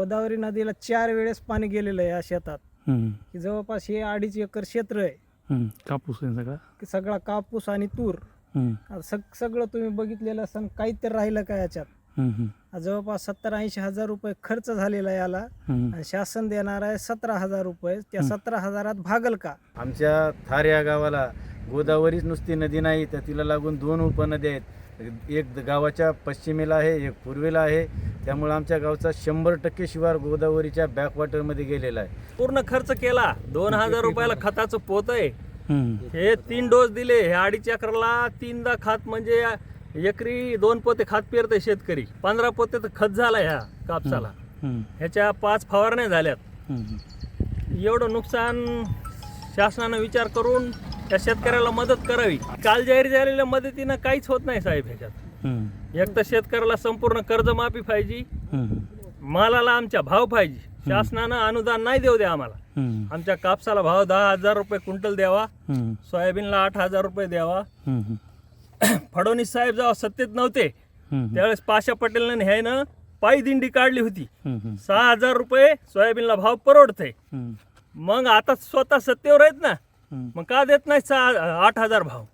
गोदावरी नदीला चार वेळेस पाणी गेलेलं आहे या शेतात. हम्म, की जवळपास हे अडीच एकर क्षेत्र आहे. हम्म. कापूस आहे सगळा? की सगळा कापूस आणि तूर. हम्म, आता सग सगळं तुम्ही बघितलेलं असं काही तर राहिलं का याच्यात? हम्म, हम्म, आज जवळपास सत्तर ऐंशी हजार रुपये खर्च झालेला आहे याला. हम्म. आणि शासन देणार आहे सतरा हजार रुपये. त्या सतरा हजारात भागल का? आमच्या थार या गावाला गोदावरीच नुसती नदी नाही तर तिला लागून दोन उपनद्या आहेत. एक गावाच्या पश्चिमेला आहे एक पूर्वेला आहे. त्यामुळे आमच्या गावचा शंभर टक्के शिवार गोदावरीच्या बॅकवॉटरमध्ये गेलेला आहे. पूर्ण खर्च केला. दोन हजार रुपयाला खताचं पोत आहे. हे तीन डोस दिले. हे अडीच एकरला तीनदा खात म्हणजे एकरी दोन पोते खात पेरते शेतकरी. पंधरा पोते तर खत झाला ह्या कापसाला. ह्याच्या पाच फवारण्या झाल्यात. एवढं नुकसान शासनानं विचार करून त्या शेतकऱ्याला मदत करावी. काल जाहीर झालेल्या मदतीनं काहीच होत नाही साहेब ह्याच्यात. एक तर शेतकऱ्याला संपूर्ण कर्जमाफी पाहिजे मालाला आमच्या भाव पाहिजे. शासनानं अनुदान नाही देऊ द्या आम्हाला. आमच्या कापसाला भाव दहा हजार रुपये क्विंटल द्यावा सोयाबीनला आठ हजार रुपये द्यावा. फडणवीस साहेब जेव्हा सत्तेत नव्हते त्यावेळेस पाशा पटेलने ह्यानं पायी दिंडी काढली होती. सहा हजार रुपये सोयाबीनला भाव परवडते मग आता स्वतः सत्तेवर आहेत ना. मग का देत नाही सहा आठ हजार भाव?